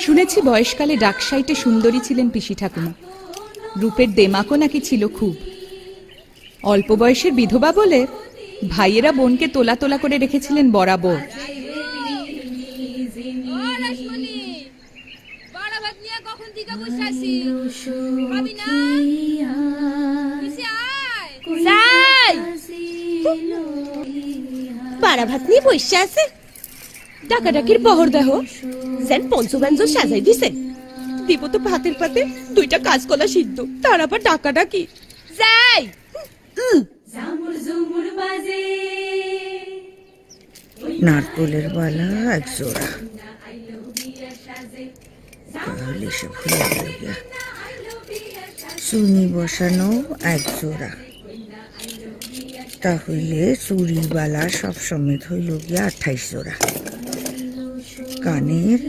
শুনেছি বয়সকালে ডাকসাইটে সুন্দরী ছিলেন পিসি ঠাকুমা। রূপের দেমাকও নাকি ছিল খুব। অল্প বয়সের বিধবা বলে ভাইয়েরা বোনকে তোলা তোলা করে রেখেছিলেন বরাবর। পাড়া ভাত নিয়ে বসে আছে? ডাকাডাকির বহর দেহ। যেন পঞ্চব্যঞ্জন সাজাই দিছে দিব তো ভাতের পাতে দুইটা কাঁচকলা সিদ্ধ তার আবার ডাকাডাকি। যাই। নারকলের বালা এক জোড়া। তাহলে সে ভুলে গেল গিয়া। চুনি বসানো এক জোড়া। তাহলে চুরি বালা সব সমেত হইল গিয়া আঠাইশ জোড়া। কানের